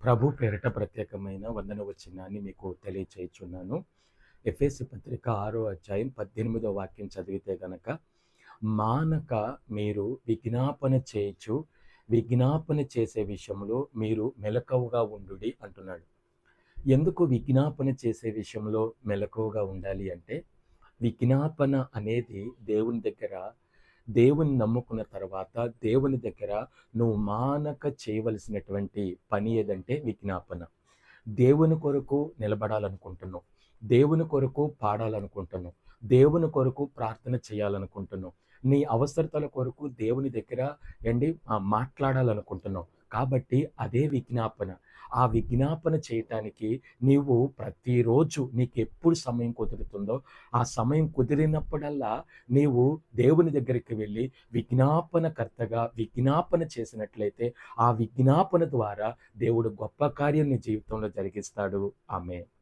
ప్రభు పేరిట ప్రత్యేకమైన వందన వచ్చినాన్ని మీకు తెలియచేయుచున్నాను. ఎఫ్ఎస్సి పత్రిక ఆరో అధ్యాయం పద్దెనిమిదో వాక్యం చదివితే గనక మానక మీరు విజ్ఞాపన చేయొచ్చు విజ్ఞాపన చేసే విషయంలో మీరు మెలకువగా ఉండుడి అంటున్నాడు. ఎందుకు విజ్ఞాపన చేసే విషయంలో మెలకువగా ఉండాలి అంటే విజ్ఞాపన అనేది దేవుని దగ్గర దేవుని నమ్ముకున్న తర్వాత దేవుని దగ్గర నువ్వు మానక చేయవలసినటువంటి పని ఏదంటే విజ్ఞాపన. దేవుని కొరకు నిలబడాలనుకుంటున్నావు. దేవుని కొరకు పాడాలనుకుంటున్నావు. దేవుని కొరకు ప్రార్థన చేయాలనుకుంటున్నావు. నీ అవసరతల కొరకు దేవుని దగ్గర ఏంటి? మాట్లాడాలనుకుంటున్నావు. కాబట్టి అదే విజ్ఞాపన. ఆ విజ్ఞాపన చేయటానికి నీవు ప్రతిరోజు నీకు ఎప్పుడు సమయం కుదురుతుందో ఆ సమయం కుదిరినప్పుడల్లా నీవు దేవుని దగ్గరికి వెళ్ళి విజ్ఞాపనకర్తగా విజ్ఞాపన చేసినట్లయితే ఆ విజ్ఞాపన ద్వారా దేవుడు గొప్ప కార్యం నీ జీవితంలో జరిగిస్తాడు. ఆమె